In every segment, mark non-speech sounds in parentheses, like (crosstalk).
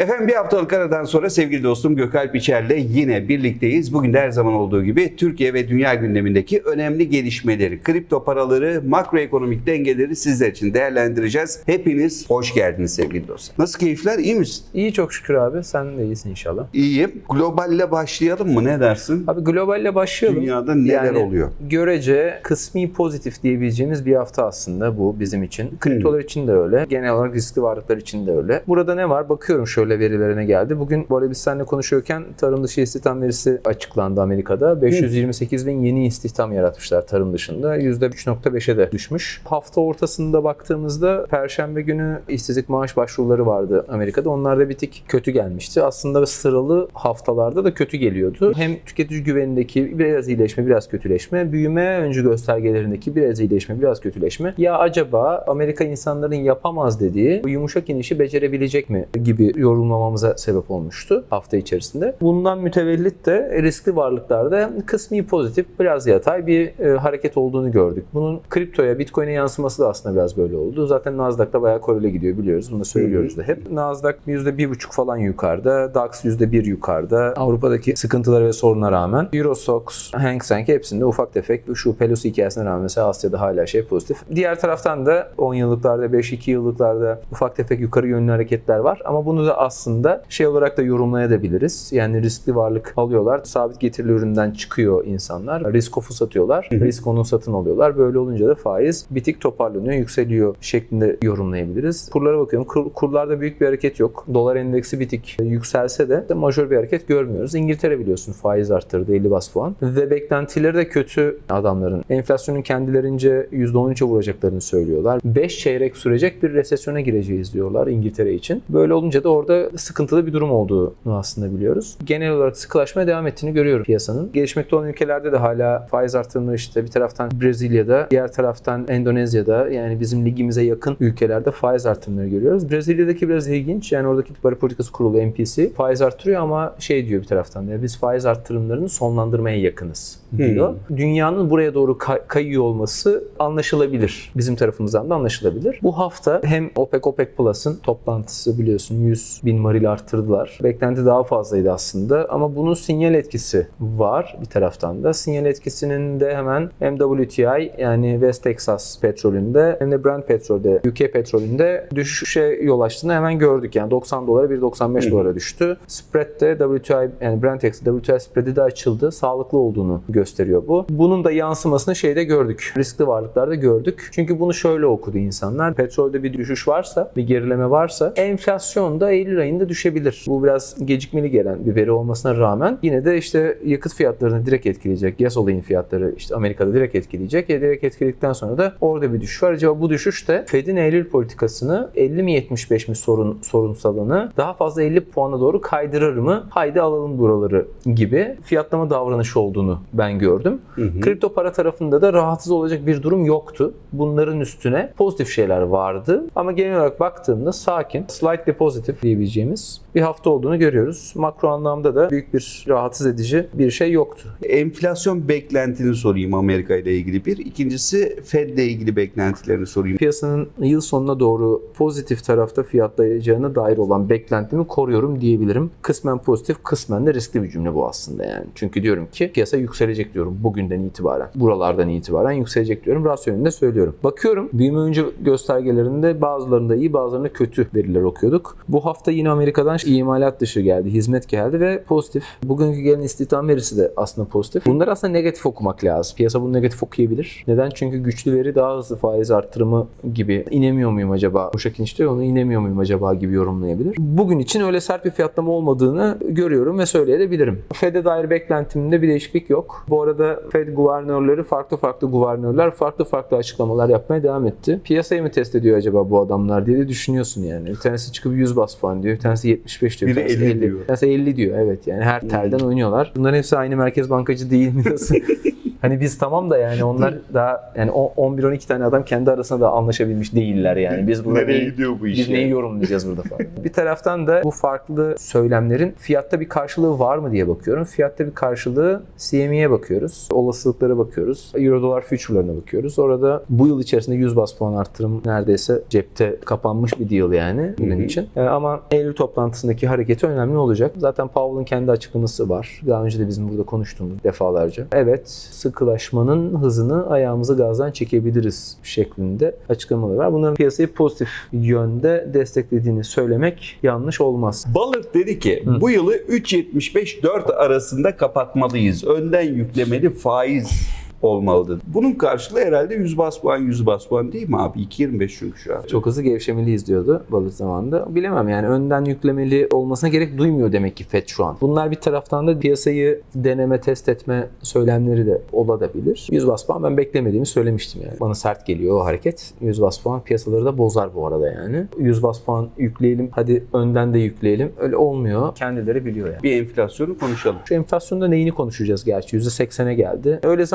Efendim bir haftalık aradan sonra sevgili dostum Gökalp İçer'le yine birlikteyiz. Bugün de her zaman olduğu gibi Türkiye ve dünya gündemindeki önemli gelişmeleri, kripto paraları, makroekonomik dengeleri sizler için değerlendireceğiz. Hepiniz hoş geldiniz sevgili dostlar. Nasıl keyifler? İyi misin? İyi çok şükür abi. Sen de iyisin inşallah. İyiyim. Globalle başlayalım mı? Ne dersin? Abi globalle başlayalım. Dünyada neler Yani oluyor? Görece kısmi pozitif diyebileceğimiz bir hafta aslında bu bizim için. Kriptolar için de öyle. Genel olarak riskli varlıklar için de öyle. Burada ne var? Bakıyorum şöyle verilerine geldi. Bugün bu arada biz seninle konuşuyorken tarım dışı istihdam verisi açıklandı Amerika'da. 528 bin yeni istihdam yaratmışlar tarım dışında. %3.5'e de düşmüş. Hafta ortasında baktığımızda Perşembe günü işsizlik maaş başvuruları vardı Amerika'da. Onlar da bir tık kötü gelmişti. Aslında sıralı haftalarda da kötü geliyordu. Hem tüketici güvenindeki biraz iyileşme, biraz kötüleşme, büyüme öncü göstergelerindeki biraz iyileşme, biraz kötüleşme. Ya acaba Amerika insanların yapamaz dediği bu yumuşak inişi becerebilecek mi gibi yorumlamamıza sebep olmuştu hafta içerisinde. Bundan mütevellit de riskli varlıklarda kısmi pozitif, biraz yatay bir e, hareket olduğunu gördük. Bunun kriptoya, bitcoin'e yansıması da aslında biraz böyle oldu. Zaten Nasdaq'ta bayağı korele gidiyor biliyoruz. Bunu da söylüyoruz da hep. Nasdaq %1,5 falan yukarıda, DAX %1 yukarıda. Avrupa'daki sıkıntılara ve soruna rağmen Eurostox, Hang Seng hepsinde ufak tefek şu Pelosi hikayesine rağmen mesela Asya'da hala şey pozitif. Diğer taraftan da 10 yıllıklarda, 5-2 yıllıklarda ufak tefek yukarı yönlü hareketler var. Ama bunu da aslında şey olarak da yorumlayabiliriz. Yani riskli varlık alıyorlar. Sabit getirili üründen çıkıyor insanlar. Risk off'u satıyorlar. Risk onu satın alıyorlar. Böyle olunca da faiz bir tık toparlanıyor, yükseliyor şeklinde yorumlayabiliriz. Kurlara bakıyorum. Kur, kurlarda büyük bir hareket yok. Dolar endeksi bir tık yükselse de majör bir hareket görmüyoruz. İngiltere biliyorsun faiz arttırdı 50 bas puan. Ve beklentileri de kötü adamların. Enflasyonun kendilerince %13'e vuracaklarını söylüyorlar. 5 çeyrek sürecek bir resesyona gireceğiz diyorlar İngiltere için. Böyle olunca da orada sıkıntılı bir durum olduğunu aslında biliyoruz. Genel olarak sıkılaşmaya devam ettiğini görüyorum piyasanın. Gelişmekte olan ülkelerde de hala faiz artırımı işte bir taraftan Brezilya'da, diğer taraftan Endonezya'da yani bizim ligimize yakın ülkelerde faiz artırımları görüyoruz. Brezilya'daki biraz ilginç. Yani oradaki para politikası kurulu MPC faiz arttırıyor ama şey diyor bir taraftan ya biz faiz arttırımlarını sonlandırmaya yakınız diyor. Dünyanın buraya doğru kay- kayıyor olması anlaşılabilir. Bizim tarafımızdan da anlaşılabilir. Bu hafta hem OPEC OPEC Plus'ın toplantısı biliyorsun 100 bin varil arttırdılar. Beklenti daha fazlaydı aslında ama bunun sinyal etkisi var bir taraftan da. Sinyal etkisinin de hemen hem WTI yani West Texas petrolünde hem de Brent petrolde, UK petrolünde düşüşe yol açtığını hemen gördük. Yani 90 dolara 1.95 dolara düştü. Spread de WTI yani Brent eksi WTI spread'i de açıldı. Sağlıklı olduğunu gösteriyor bu. Bunun da yansımasını şeyde gördük. Riskli varlıklarda gördük. Çünkü bunu şöyle okudu insanlar. Petrolde bir düşüş varsa, bir gerileme varsa enflasyon da Eylül ayında düşebilir. Bu biraz gecikmeli gelen bir veri olmasına rağmen yine de işte yakıt fiyatlarını direkt etkileyecek. Gas olayın fiyatları işte Amerika'da direkt etkileyecek. E direkt etkiledikten sonra da orada bir düşüş var. Acaba bu düşüş de Fed'in Eylül politikasını 50 mi 75 mi sorun sorunsalını daha fazla 50 puana doğru kaydırır mı? Haydi alalım buraları gibi fiyatlama davranışı olduğunu ben gördüm. Kripto para tarafında da rahatsız olacak bir durum yoktu. Bunların üstüne pozitif şeyler vardı. Ama genel olarak baktığımda sakin, slightly positive diyebileceğimiz bir hafta olduğunu görüyoruz. Makro anlamda da büyük bir rahatsız edici bir şey yoktu. Enflasyon beklentini sorayım Amerika ile ilgili bir. İkincisi Fed ile ilgili beklentilerini sorayım. Piyasanın yıl sonuna doğru pozitif tarafta fiyatlayacağına dair olan beklentimi koruyorum diyebilirim. Kısmen pozitif, kısmen de riskli bir cümle bu aslında yani. Çünkü diyorum ki piyasa yükselecek diyorum bugünden itibaren. Buralardan itibaren yükselecek diyorum. Rasyonelinde söylüyorum. Bakıyorum büyüme öncü göstergelerinde bazılarında iyi bazılarında kötü veriler okuyorduk. Bu hafta yine Amerika'dan imalat dışı geldi, hizmet geldi ve pozitif. Bugünkü gelen istihdam verisi de aslında pozitif. Bunları aslında negatif okumak lazım. Piyasa bunu negatif okuyabilir. Neden? Çünkü güçlü veri daha hızlı faiz arttırımı gibi inemiyor muyum acaba? Uşak inişte onu inemiyor muyum acaba gibi yorumlayabilir. Bugün için öyle sert bir fiyatlama olmadığını görüyorum ve söyleyebilirim. Fed'e dair beklentimde bir değişiklik yok. Bu arada Fed guvernörleri farklı farklı guvernörler farklı farklı açıklamalar yapmaya devam etti. Piyasayı mı test ediyor acaba bu adamlar diye de düşünüyorsun yani. Bir tanesi çıkıp 100 bas puan diyor, bir tanesi 75 diyor, bir Biri tanesi 50 50 diyor. Bir tanesi 50 diyor evet yani her telden oynuyorlar. Bunların hepsi aynı merkez bankacı değil mi? (laughs) Hani biz tamam da yani onlar daha yani o- 11-12 tane adam kendi arasında da anlaşabilmiş değiller yani. Biz burada Nereye neyi- gidiyor bu iş? biz neyi yani? yorumlayacağız burada falan. (laughs) bir taraftan da bu farklı söylemlerin fiyatta bir karşılığı var mı diye bakıyorum. Fiyatta bir karşılığı CME'ye bakıyoruz. Olasılıklara bakıyoruz. Euro dolar future'larına bakıyoruz. Orada bu yıl içerisinde 100 bas puan arttırım neredeyse cepte kapanmış bir deal yani hı. için. Ee, ama Eylül toplantısındaki hareketi önemli olacak. Zaten Powell'ın kendi açıklaması var. Daha önce de bizim burada konuştuğumuz defalarca. Evet sıkılaşmanın hızını ayağımızı gazdan çekebiliriz şeklinde açıklamaları var. Bunların piyasayı pozitif yönde desteklediğini söylemek yanlış olmaz. Ballard dedi ki bu yılı 3.75-4 arasında kapatmalıyız. Önden yüklemeli faiz olmalıdır. Bunun karşılığı herhalde 100 bas puan 100 bas puan değil mi abi? 2.25 çünkü şu an. Çok hızlı gevşemeliyiz diyordu balık zamanında. Bilemem yani önden yüklemeli olmasına gerek duymuyor demek ki FED şu an. Bunlar bir taraftan da piyasayı deneme, test etme söylemleri de olabilir. 100 bas puan ben beklemediğimi söylemiştim yani. Bana sert geliyor o hareket. 100 bas puan piyasaları da bozar bu arada yani. 100 bas puan yükleyelim hadi önden de yükleyelim. Öyle olmuyor. Kendileri biliyor yani. Bir enflasyonu konuşalım. Şu enflasyonda neyini konuşacağız gerçi? %80'e geldi. Öyle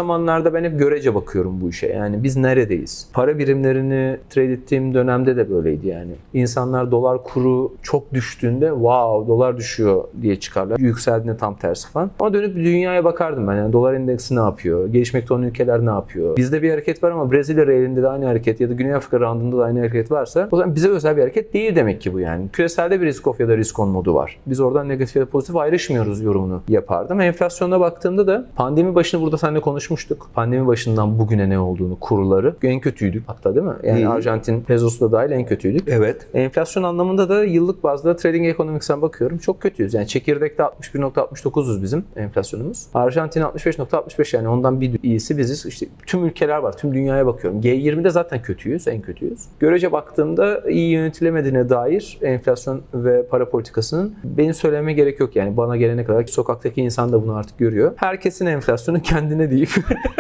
zamanlarda ben hep görece bakıyorum bu işe. Yani biz neredeyiz? Para birimlerini trade ettiğim dönemde de böyleydi yani. İnsanlar dolar kuru çok düştüğünde wow dolar düşüyor diye çıkarlar. Yükseldiğinde tam tersi falan. Ama dönüp dünyaya bakardım ben. Yani dolar endeksi ne yapıyor? Gelişmekte olan ülkeler ne yapıyor? Bizde bir hareket var ama Brezilya realinde de aynı hareket ya da Güney Afrika randında da aynı hareket varsa o zaman bize özel bir hareket değil demek ki bu yani. Küreselde bir risk off ya da risk on modu var. Biz oradan negatif ya da pozitif ayrışmıyoruz yorumunu yapardım. Enflasyona baktığımda da pandemi başını burada seninle konuşmuştuk. Pandemi başından bugüne ne olduğunu, kurları. En kötüydük hatta değil mi? Yani Hı. Arjantin pesosu da dahil en kötüydük. Evet. Enflasyon anlamında da yıllık bazda Trading Economics'ten bakıyorum. Çok kötüyüz. Yani çekirdekte 61.69'uz bizim enflasyonumuz. Arjantin 65.65 yani ondan bir iyisi biziz. İşte tüm ülkeler var. Tüm dünyaya bakıyorum. G20'de zaten kötüyüz. En kötüyüz. Görece baktığımda iyi yönetilemediğine dair enflasyon ve para politikasının benim söylememe gerek yok. Yani bana gelene kadar sokaktaki insan da bunu artık görüyor. Herkesin enflasyonu kendine deyip (laughs)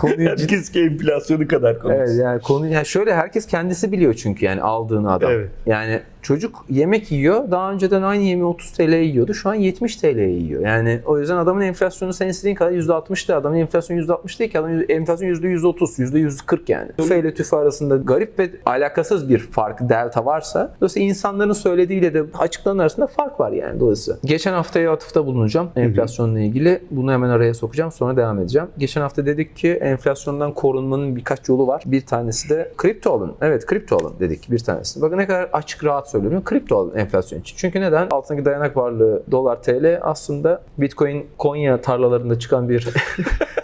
konuyu Herkes ki enflasyonu kadar konuşsun. Evet yani konu yani şöyle herkes kendisi biliyor çünkü yani aldığını adam. Evet. Yani çocuk yemek yiyor. Daha önceden aynı yemeği 30 TL'ye yiyordu. Şu an 70 TL'ye yiyor. Yani o yüzden adamın enflasyonu sen istediğin kadar %60'tı. Adamın enflasyonu %60 değil ki. Adamın enflasyon %130, %140 yani. TÜFE ile TÜFE arasında garip ve alakasız bir fark, delta varsa dolayısıyla insanların söylediğiyle de açıklanan arasında fark var yani dolayısıyla. Geçen haftaya atıfta bulunacağım enflasyonla ilgili. Bunu hemen araya sokacağım sonra devam edeceğim. Geçen hafta dedik ki enflasyondan korunmanın birkaç yolu var. Bir tanesi de kripto alın. Evet kripto alın dedik bir tanesi. Bakın ne kadar açık rahat söylüyorum. Kripto enflasyon için. Çünkü neden? Altındaki dayanak varlığı dolar TL aslında Bitcoin Konya tarlalarında çıkan bir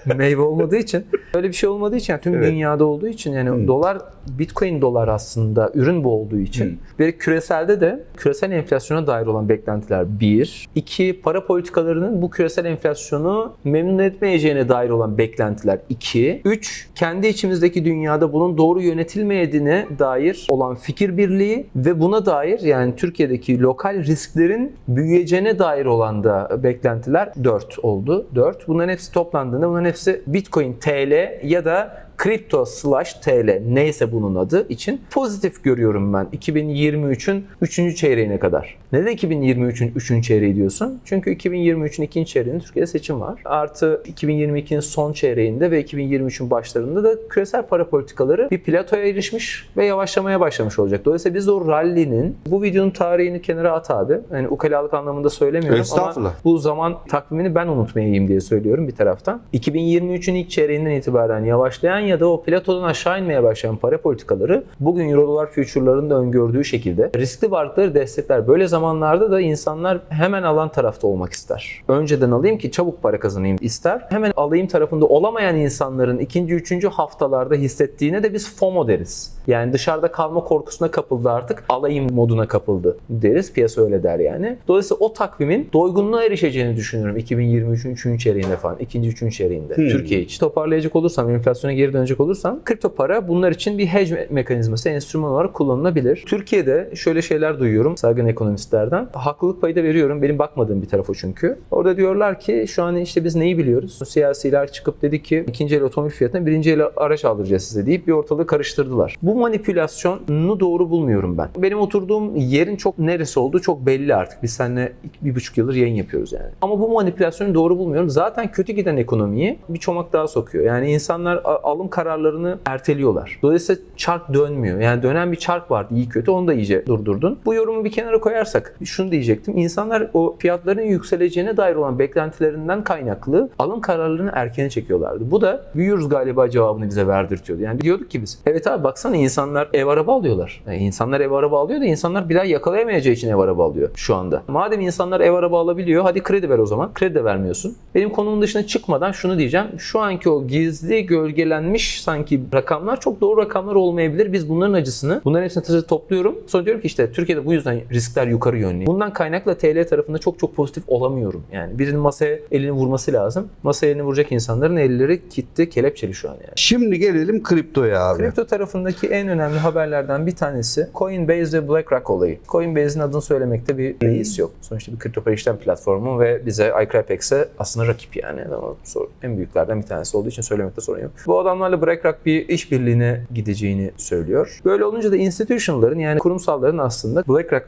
(laughs) meyve olmadığı için öyle bir şey olmadığı için yani tüm Evet. dünyada olduğu için yani Hmm. dolar Bitcoin dolar aslında ürün bu olduğu için Hmm. ve küreselde de küresel enflasyona dair olan beklentiler bir. iki para politikalarının bu küresel enflasyonu memnun etmeyeceğine dair olan beklentiler iki. Üç, kendi içimizdeki dünyada bunun doğru yönetilmeyediğine dair olan fikir birliği ve buna dair yani Türkiye'deki lokal risklerin büyüyeceğine dair olan da beklentiler 4 oldu. 4. Bunların hepsi toplandığında bunların hepsi Bitcoin TL ya da Crypto slash TL neyse bunun adı için pozitif görüyorum ben 2023'ün 3. çeyreğine kadar. Neden 2023'ün 3. çeyreği diyorsun? Çünkü 2023'ün 2. çeyreğinde Türkiye'de seçim var. Artı 2022'nin son çeyreğinde ve 2023'ün başlarında da küresel para politikaları bir platoya erişmiş ve yavaşlamaya başlamış olacak. Dolayısıyla biz o rally'nin bu videonun tarihini kenara at abi. Yani ukalalık anlamında söylemiyorum ama bu zaman takvimini ben unutmayayım diye söylüyorum bir taraftan. 2023'ün ilk çeyreğinden itibaren yavaşlayan ya da o platodan aşağı inmeye başlayan para politikaları bugün Euro dolar future'ların da öngördüğü şekilde riskli varlıkları destekler. Böyle zamanlarda da insanlar hemen alan tarafta olmak ister. Önceden alayım ki çabuk para kazanayım ister. Hemen alayım tarafında olamayan insanların ikinci, üçüncü haftalarda hissettiğine de biz FOMO deriz. Yani dışarıda kalma korkusuna kapıldı artık alayım moduna kapıldı deriz. Piyasa öyle der yani. Dolayısıyla o takvimin doygunluğa erişeceğini düşünüyorum 2023'ün 3. çeyreğinde falan. ikinci, üçüncü çeyreğinde. Hmm. Türkiye için. Toparlayacak olursam, enflasyona geri dönecek olursam kripto para bunlar için bir hedge me- mekanizması, enstrüman olarak kullanılabilir. Türkiye'de şöyle şeyler duyuyorum. Saygın ekonomist ekonomistlerden. Haklılık payı da veriyorum. Benim bakmadığım bir taraf o çünkü. Orada diyorlar ki şu an işte biz neyi biliyoruz? Siyasiler çıkıp dedi ki ikinci el otomobil fiyatına birinci el araç aldıracağız size deyip bir ortalığı karıştırdılar. Bu manipülasyonu doğru bulmuyorum ben. Benim oturduğum yerin çok neresi olduğu çok belli artık. Biz seninle bir buçuk yıldır yayın yapıyoruz yani. Ama bu manipülasyonu doğru bulmuyorum. Zaten kötü giden ekonomiyi bir çomak daha sokuyor. Yani insanlar alım kararlarını erteliyorlar. Dolayısıyla çark dönmüyor. Yani dönen bir çark vardı iyi kötü onu da iyice durdurdun. Bu yorumu bir kenara koyarsak şunu diyecektim. İnsanlar o fiyatların yükseleceğine dair olan beklentilerinden kaynaklı alım kararlarını erkene çekiyorlardı. Bu da büyüyoruz galiba cevabını bize verdirtiyordu. Yani diyorduk ki biz evet abi baksana insanlar ev araba alıyorlar. Yani insanlar ev araba alıyor da insanlar bir daha yakalayamayacağı için ev araba alıyor şu anda. Madem insanlar ev araba alabiliyor hadi kredi ver o zaman. Kredi de vermiyorsun. Benim konumun dışına çıkmadan şunu diyeceğim. Şu anki o gizli gölgelenmiş sanki rakamlar çok doğru rakamlar olmayabilir. Biz bunların acısını bunların hepsini topluyorum. Sonra diyorum ki işte Türkiye'de bu yüzden riskler yukarı yönlü. Bundan kaynakla TL tarafında çok çok pozitif olamıyorum. Yani birinin masaya elini vurması lazım. Masaya elini vuracak insanların elleri kitle kelepçeli şu an yani. Şimdi gelelim kriptoya abi. Kripto tarafındaki en önemli haberlerden bir tanesi Coinbase ve BlackRock olayı. Coinbase'in adını söylemekte bir beis yok. Sonuçta bir kripto para işlem platformu ve bize iCrypex'e aslında rakip yani. Ama en büyüklerden bir tanesi olduğu için söylemekte sorun yok. Bu adamlarla BlackRock bir işbirliğine gideceğini söylüyor. Böyle olunca da institutionların yani kurumsalların aslında BlackRock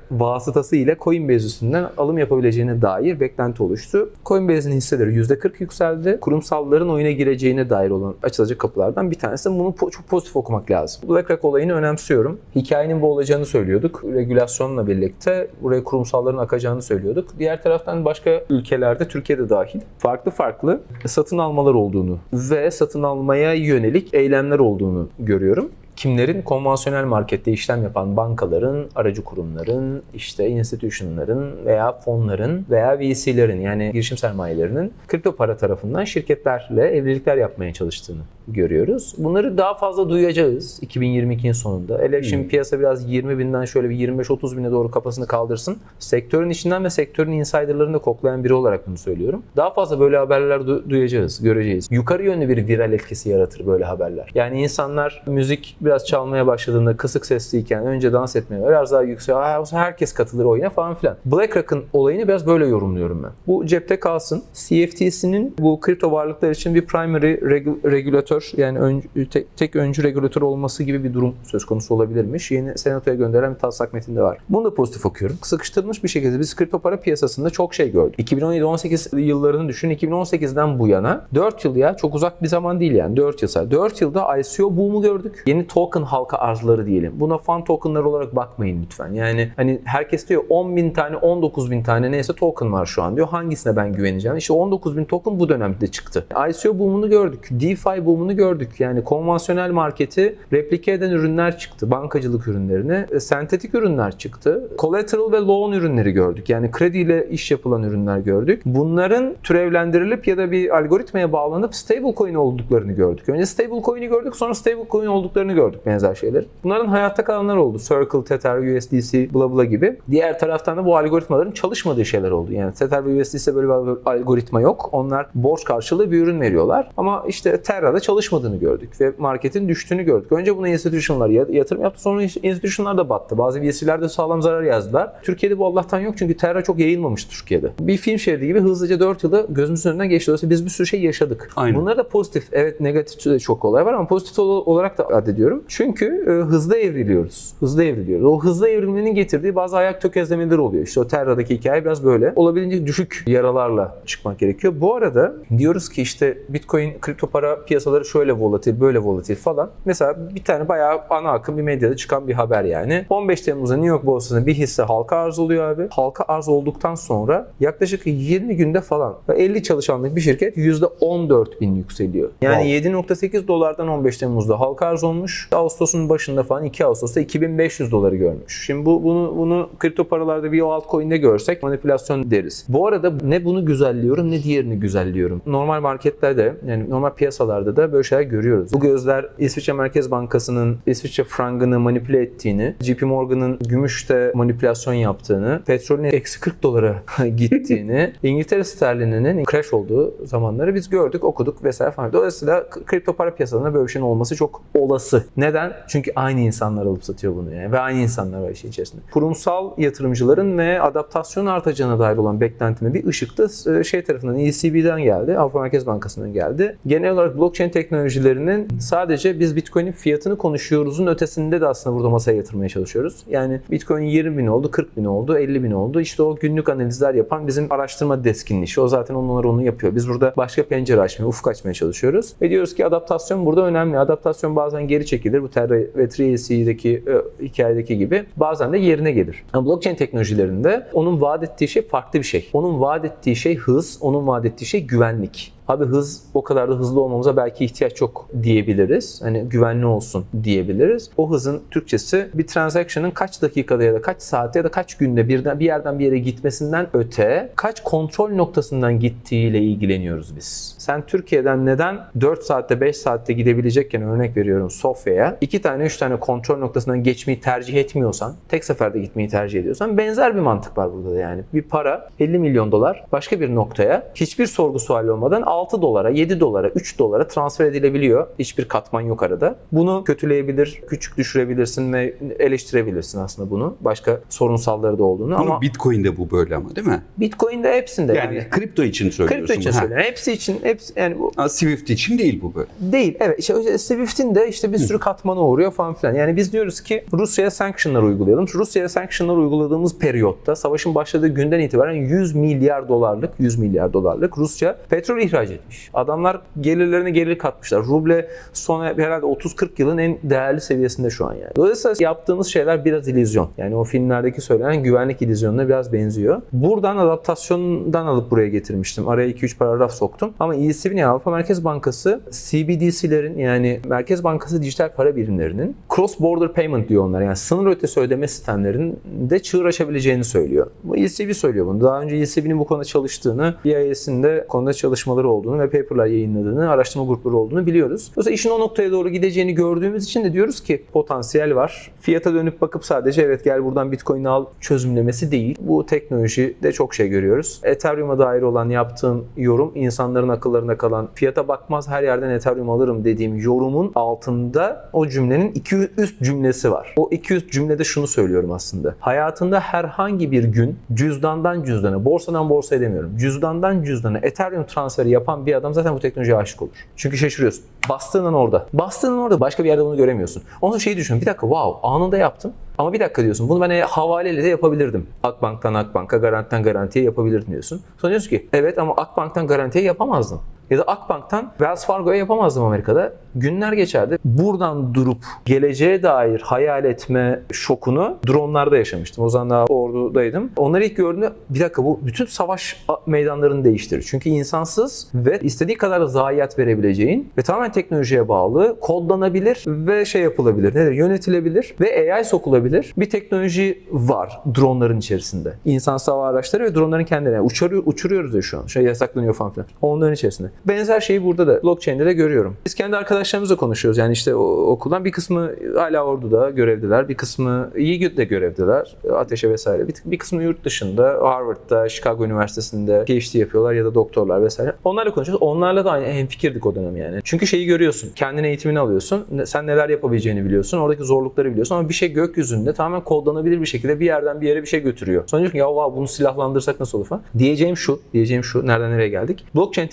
vasıtasıyla Coinbase üstünden alım yapabileceğine dair beklenti oluştu. Coinbase'in hisseleri %40 yükseldi. Kurumsalların oyuna gireceğine dair olan açılacak kapılardan bir tanesi. Bunu po- çok pozitif okumak lazım. BlackRock olayını önemsiyorum. Hikayenin bu olacağını söylüyorduk. Regülasyonla birlikte buraya kurumsalların akacağını söylüyorduk. Diğer taraftan başka ülkelerde, Türkiye'de dahil farklı farklı satın almalar olduğunu ve satın almaya yönelik eylemler olduğunu görüyorum kimlerin? Konvansiyonel markette işlem yapan bankaların, aracı kurumların, işte institutionların veya fonların veya VC'lerin yani girişim sermayelerinin kripto para tarafından şirketlerle evlilikler yapmaya çalıştığını görüyoruz. Bunları daha fazla duyacağız 2022'nin sonunda. Hele şimdi piyasa biraz 20 binden şöyle bir 25-30 bine doğru kafasını kaldırsın. Sektörün içinden ve sektörün insiderlarını da koklayan biri olarak bunu söylüyorum. Daha fazla böyle haberler du- duyacağız, göreceğiz. Yukarı yönlü bir viral etkisi yaratır böyle haberler. Yani insanlar müzik biraz çalmaya başladığında kısık sesliyken önce dans etmeye biraz daha yüksek "Aa, o zaman herkes katılır oyuna falan filan. BlackRock'ın olayını biraz böyle yorumluyorum ben. Bu cepte kalsın. CFTC'nin bu kripto varlıklar için bir primary regu- regülatör yani ön- tek, tek öncü regülatör olması gibi bir durum söz konusu olabilirmiş. Yeni senatoya gönderen bir taslak metinde var. Bunu da pozitif okuyorum. Sıkıştırılmış bir şekilde biz kripto para piyasasında çok şey gördük. 2017-18 yıllarını düşün. 2018'den bu yana 4 yıl ya çok uzak bir zaman değil yani 4 yıl. sonra. 4 yılda ICO boom'u gördük. Yeni token halka arzları diyelim. Buna fan tokenlar olarak bakmayın lütfen. Yani hani herkes diyor 10 bin tane 19 bin tane neyse token var şu an diyor. Hangisine ben güveneceğim? İşte 19 bin token bu dönemde çıktı. ICO boom'unu gördük. DeFi boom'unu gördük. Yani konvansiyonel marketi replike eden ürünler çıktı. Bankacılık ürünlerini. E, Sentetik ürünler çıktı. Collateral ve loan ürünleri gördük. Yani krediyle iş yapılan ürünler gördük. Bunların türevlendirilip ya da bir algoritmaya bağlanıp stablecoin olduklarını gördük. Önce stablecoin'i gördük sonra stablecoin olduklarını gördük benzer şeyler. Bunların hayatta kalanlar oldu. Circle, Tether, USDC, bla bla gibi. Diğer taraftan da bu algoritmaların çalışmadığı şeyler oldu. Yani Tether ve USDC'de böyle bir alg- algoritma yok. Onlar borç karşılığı bir ürün veriyorlar. Ama işte Terra'da çalışmadığını gördük ve marketin düştüğünü gördük. Önce buna institutionlar ya- yatırım yaptı sonra institutionlar da battı. Bazı VC'ler de sağlam zarar yazdılar. Türkiye'de bu Allah'tan yok çünkü Terra çok yayılmamış Türkiye'de. Bir film şeridi gibi hızlıca 4 yılda gözümüzün önünden geçti. Dolayısıyla biz bir sürü şey yaşadık. Aynen. Bunlar da pozitif. Evet negatif de çok olay var ama pozitif ol- olarak da addediyorum. Çünkü e, hızlı evriliyoruz. Hızlı evriliyoruz. O hızlı evrilmenin getirdiği bazı ayak tökezlemeleri oluyor. İşte o Terra'daki hikaye biraz böyle. Olabildiğince düşük yaralarla çıkmak gerekiyor. Bu arada diyoruz ki işte Bitcoin, kripto para piyasaları şöyle volatil, böyle volatil falan. Mesela bir tane bayağı ana akım bir medyada çıkan bir haber yani. 15 Temmuz'da New York borsasında bir hisse halka arz oluyor abi. Halka arz olduktan sonra yaklaşık 20 günde falan 50 çalışanlık bir şirket %14 bin yükseliyor. Yani 7.8 dolardan 15 Temmuz'da halka arz olmuş. Ağustos'un başında falan 2 Ağustos'ta 2500 doları görmüş. Şimdi bu bunu bunu kripto paralarda bir altcoin'de görsek manipülasyon deriz. Bu arada ne bunu güzelliyorum ne diğerini güzelliyorum. Normal marketlerde yani normal piyasalarda da böyle şeyler görüyoruz. Bu gözler İsviçre Merkez Bankası'nın İsviçre frangını manipüle ettiğini, JP Morgan'ın gümüşte manipülasyon yaptığını, petrolün eksi 40 dolara (laughs) gittiğini, (laughs) İngiltere sterlininin crash olduğu zamanları biz gördük, okuduk vesaire falan. Dolayısıyla kripto para piyasalarında böyle bir şeyin olması çok olası. Neden? Çünkü aynı insanlar alıp satıyor bunu yani ve aynı insanlar var işin içerisinde. Kurumsal yatırımcıların ve adaptasyon artacağına dair olan beklentime bir ışık da e, şey tarafından ECB'den geldi, Avrupa Merkez Bankası'ndan geldi. Genel olarak blockchain teknolojilerinin sadece biz Bitcoin'in fiyatını konuşuyoruzun ötesinde de aslında burada masaya yatırmaya çalışıyoruz. Yani Bitcoin 20 bin oldu, 40 bin oldu, 50 bin oldu. İşte o günlük analizler yapan bizim araştırma deskinin işi. O zaten onlar onu yapıyor. Biz burada başka pencere açmaya, ufuk açmaya çalışıyoruz. Ve diyoruz ki adaptasyon burada önemli. Adaptasyon bazen geri çekilir. Bu Terra ve 3AC'deki e, hikayedeki gibi. Bazen de yerine gelir. Ama blockchain teknolojilerinde onun vaat ettiği şey farklı bir şey. Onun vaat ettiği şey hız, onun vaat ettiği şey güvenlik. Abi hız o kadar da hızlı olmamıza belki ihtiyaç yok diyebiliriz. Hani güvenli olsun diyebiliriz. O hızın Türkçesi bir transaction'ın kaç dakikada ya da kaç saatte ya da kaç günde birden bir yerden bir yere gitmesinden öte kaç kontrol noktasından gittiğiyle ilgileniyoruz biz. Sen Türkiye'den neden 4 saatte 5 saatte gidebilecekken örnek veriyorum Sofya'ya 2 tane 3 tane kontrol noktasından geçmeyi tercih etmiyorsan tek seferde gitmeyi tercih ediyorsan benzer bir mantık var burada da yani. Bir para 50 milyon dolar başka bir noktaya hiçbir sorgu suali olmadan 6 dolara, 7 dolara, 3 dolara transfer edilebiliyor. Hiçbir katman yok arada. Bunu kötüleyebilir, küçük düşürebilirsin ve eleştirebilirsin aslında bunu. Başka sorunsalları da olduğunu Ama ama Bitcoin'de bu böyle ama değil mi? Bitcoin'de hepsinde Yani, yani. kripto için söylüyorsun. Kripto için. Ha. söylüyorum. Hepsi için, hepsi yani bu Ama Swift için değil bu böyle. Değil. Evet. İşte Swift'in de işte bir sürü katmana uğruyor falan filan. Yani biz diyoruz ki Rusya'ya sanctionlar uygulayalım. Rusya'ya sanctionlar uyguladığımız periyotta savaşın başladığı günden itibaren 100 milyar dolarlık 100 milyar dolarlık Rusya petrol ihraç etmiş. Adamlar gelirlerine gelir katmışlar. Ruble son herhalde 30-40 yılın en değerli seviyesinde şu an yani. Dolayısıyla yaptığımız şeyler biraz illüzyon. Yani o filmlerdeki söylenen güvenlik illüzyonuna biraz benziyor. Buradan adaptasyondan alıp buraya getirmiştim. Araya 2-3 paragraf soktum. Ama ECB'nin yani Avrupa Merkez Bankası CBDC'lerin yani Merkez Bankası dijital para birimlerinin cross border payment diyor onlar. Yani sınır ötesi ödeme sistemlerinde çığır açabileceğini söylüyor. Bu ECB söylüyor bunu. Daha önce ECB'nin bu konuda çalıştığını, BIS'in de konuda çalışmaları olduğunu ve paperlar yayınladığını, araştırma grupları olduğunu biliyoruz. Dolayısıyla işin o noktaya doğru gideceğini gördüğümüz için de diyoruz ki potansiyel var. Fiyata dönüp bakıp sadece evet gel buradan Bitcoin al çözümlemesi değil. Bu teknolojide çok şey görüyoruz. Ethereum'a dair olan yaptığım yorum insanların akıllarında kalan fiyata bakmaz her yerden Ethereum alırım dediğim yorumun altında o cümlenin iki üst cümlesi var. O iki üst cümlede şunu söylüyorum aslında. Hayatında herhangi bir gün cüzdandan cüzdana, borsadan borsaya demiyorum. Cüzdandan cüzdana Ethereum transferi yapan bir adam zaten bu teknolojiye aşık olur. Çünkü şaşırıyorsun. Bastığının orada. Bastığının orada başka bir yerde bunu göremiyorsun. Ondan sonra şeyi düşün. Bir dakika wow anında yaptım. Ama bir dakika diyorsun. Bunu ben e, havaleyle de yapabilirdim. Akbank'tan Akbank'a, garantiden garantiye yapabilirdim diyorsun. Sonra diyorsun ki evet ama Akbank'tan garantiye yapamazdım. Ya da Akbank'tan Wells Fargo'ya yapamazdım Amerika'da. Günler geçerdi. Buradan durup geleceğe dair hayal etme şokunu dronlarda yaşamıştım. O zaman daha ordudaydım. Onları ilk gördüğümde bir dakika bu bütün savaş meydanlarını değiştirir. Çünkü insansız ve istediği kadar zayiat verebileceğin ve tamamen teknolojiye bağlı, kodlanabilir ve şey yapılabilir. Nedir? Yönetilebilir ve AI sokulabilir. Bir teknoloji var dronların içerisinde. İnsansız hava araçları ve dronların kendileri. Yani uçarıyor, uçuruyoruz ya şu an. Şey yasaklanıyor falan filan. Onların içerisinde. Benzer şeyi burada da blockchain'de de görüyorum. Biz kendi arkadaşlarımızla konuşuyoruz. Yani işte okuldan bir kısmı hala orduda görevdeler. Bir kısmı iyi de görevdeler. Ateşe vesaire. Bir, bir kısmı yurt dışında. Harvard'da, Chicago Üniversitesi'nde PhD yapıyorlar ya da doktorlar vesaire. Onlarla konuşuyoruz. Onlarla da aynı hemfikirdik o dönem yani. Çünkü şeyi görüyorsun. Kendine eğitimini alıyorsun. Sen neler yapabileceğini biliyorsun. Oradaki zorlukları biliyorsun. Ama bir şey gökyüzünde tamamen kodlanabilir bir şekilde bir yerden bir yere bir şey götürüyor. Sonra diyorsun ya wow, bunu silahlandırsak nasıl olur falan. Diyeceğim şu. Diyeceğim şu. Nereden nereye geldik? Blockchain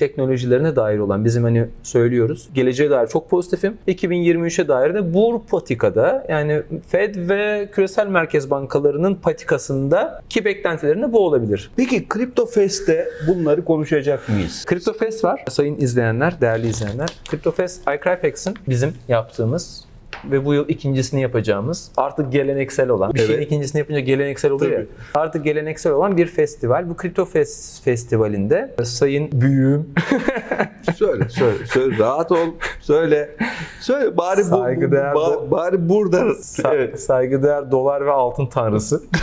teknolojilerine dair olan bizim hani söylüyoruz. Geleceğe dair çok pozitifim. 2023'e dair de bu patikada yani Fed ve küresel merkez bankalarının patikasında ki beklentilerinde bu olabilir. Peki Crypto Fest'te bunları konuşacak mıyız? CryptoFest var. Sayın izleyenler, değerli izleyenler. CryptoFest iCrypex'in bizim yaptığımız ve bu yıl ikincisini yapacağımız artık geleneksel olan bir şeyin Evet. ikincisini yapınca geleneksel oluyor ya. Artık geleneksel olan bir festival. Bu CryptoFest festivalinde Sayın Büyüğüm (laughs) Söyle, söyle, söyle. Rahat ol. Söyle. Söyle bari bu, Saygıdeğer ba- do- bari burada. Sa- evet. saygıdeğer dolar ve altın tanrısı. (laughs)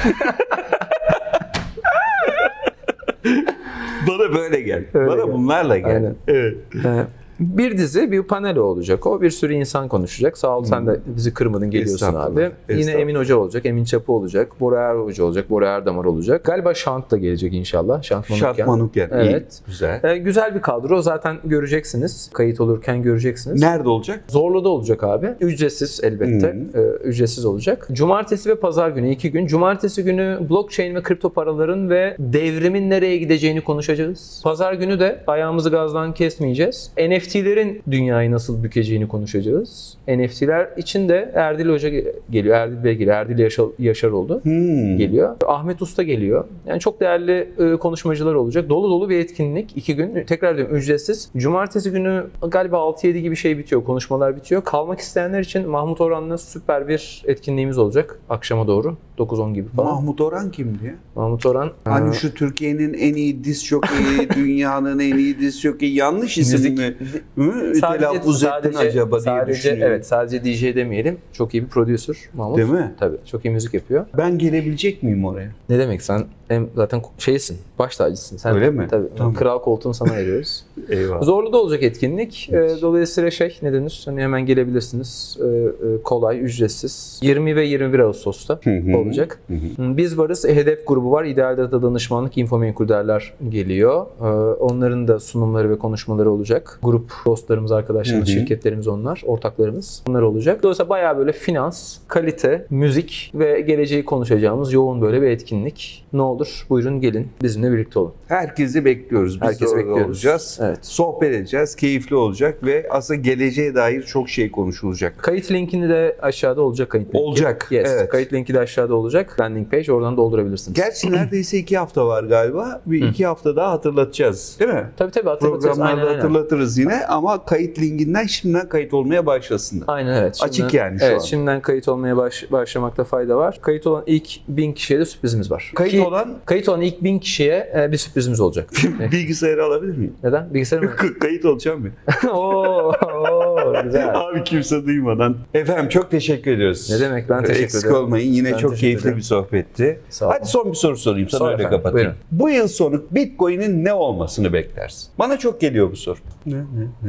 Bana böyle gel. Öyle Bana gel. bunlarla gel. Aynen. Evet. Ee, Bir dizi bir panel olacak o. Bir sürü insan konuşacak. Sağ ol sen de bizi kırmadın geliyorsun Estağfurullah, abi. Yine estağfurullah. Emin Hoca olacak. Emin Çapı olacak. Bora Er Hoca olacak. Bora Erdamar olacak. Galiba Şant da gelecek inşallah. Şant Manukyan. Şart Manukyan. Evet. İyi, güzel. Ee, güzel bir kadro. Zaten göreceksiniz. Kayıt olurken göreceksiniz. Nerede olacak? Zorlu'da olacak abi. Ücretsiz elbette. Ee, ücretsiz olacak. Cumartesi ve pazar günü iki gün. Cumartesi günü blockchain ve kripto paraların ve devrimin nereye gideceğini konuşacağız. Pazar günü de ayağımızı gazdan kesmeyeceğiz. NFT'lerin dünyayı nasıl bükeceğini konuşacağız. NFT'ler için de Erdil Hoca ge- geliyor. Erdil Bey geliyor. Erdil Yaşar, Yaşar oldu Hmm. geliyor. Ahmet Usta geliyor. Yani çok değerli e, konuşmacılar olacak. Dolu dolu bir etkinlik. iki gün. Tekrar diyorum ücretsiz. Cumartesi günü galiba 6-7 gibi şey bitiyor. Konuşmalar bitiyor. Kalmak isteyenler için Mahmut Orhan'la süper bir etkinliğimiz olacak. Akşama doğru. 9-10 gibi falan. Mahmut Orhan kimdi? Mahmut Orhan. Hani e, şu Türkiye'nin en iyi diz jokeyi, (laughs) dünyanın en iyi diz jokeyi yanlış isim müzik mi? Hı? Telaffuz ettin acaba diye sadece, düşünüyorum. Evet sadece DJ demeyelim. Çok iyi bir prodüser Mahmut. Değil mi? Tabii. Çok iyi müzik yapıyor. Ben gelebilecek miyim oraya? Ne demek sen hem zaten şeysin. Baş tacısın. Sen, Öyle mi? Tabii. Tamam. Kral koltuğunu sana veriyoruz. (laughs) Eyvallah. Zorlu da olacak etkinlik. Ee, Dolayısıyla şey ne denir? Hani hemen gelebilirsiniz. Ee, e, Kolay, ücretsiz. 20 ve 21 Ağustos'ta olacak. Hı, Biz varız. Hedef grubu var. İdeal Data Danışmanlık, Infomenkul derler geliyor. Ee, Onların da sunumları ve konuşmaları olacak. Grup dostlarımız, arkadaşlarımız, şirketlerimiz onlar. Ortaklarımız. Onlar olacak. Dolayısıyla bayağı böyle finans, kalite, müzik ve geleceği konuşacağımız yoğun böyle bir etkinlik. Ne olur buyurun gelin. Bizimle birlikte olun. Herkesi bekliyoruz. Biz Herkesi de orada bekliyoruz. olacağız. Evet. Sohbet edeceğiz. Keyifli olacak ve aslında geleceğe dair çok şey konuşulacak. Kayıt linkini de aşağıda olacak kayıt linki. Olacak, Yes. evet. Kayıt linki de aşağıda olacak. Landing page oradan doldurabilirsiniz. Gerçi (clears throat) neredeyse iki hafta var galiba. Bir iki hafta daha hatırlatacağız. Değil mi? Tabii tabii hatırlatacağız. Programlarda Aynen, aynen. hatırlatırız yine ama kayıt linkinden şimdiden kayıt olmaya başlasınlar. Aynen evet. Açık yani şu evet, an. Şimdiden kayıt olmaya baş, başlamakta fayda var. Kayıt olan ilk bin kişiye de sürprizimiz var. Kayıt Ki- olan Kayıt olan ilk bin kişiye e, bir sürprizimiz olacak. (laughs) bilgisayarı alabilir miyim? Neden? Bilgisayar mı? (laughs) kayıt olacağım mı? (laughs) Oo, oo, güzel. Abi kimse duymadan. Efendim çok teşekkür ediyoruz. Ne demek, ben teşekkür Eksik ederim. olmayın. Yine Ben çok keyifli ederim. bir sohbetti. Sağ olun. Hadi son bir soru sorayım. Sana Sor öyle efendim, kapatayım. buyurun. Bu yıl sonu Bitcoin'in ne olmasını beklersin? Bana çok geliyor bu soru. Ne, ne,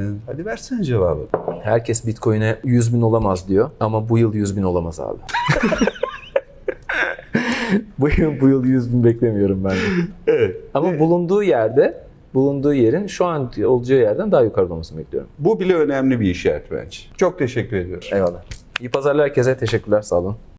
ne? Hadi versene cevabı. Herkes Bitcoin'e 100 bin olamaz diyor. Ama bu yıl 100 bin olamaz abi. (laughs) bu yıl, bu yıl 100 bin beklemiyorum ben de. Evet. Ama bulunduğu yerde bulunduğu yerin şu an olacağı yerden daha yukarıda olmasını bekliyorum. Bu bile önemli bir işaret bence. Çok teşekkür ediyorum. Eyvallah. İyi pazarlar herkese. Teşekkürler. Sağ olun.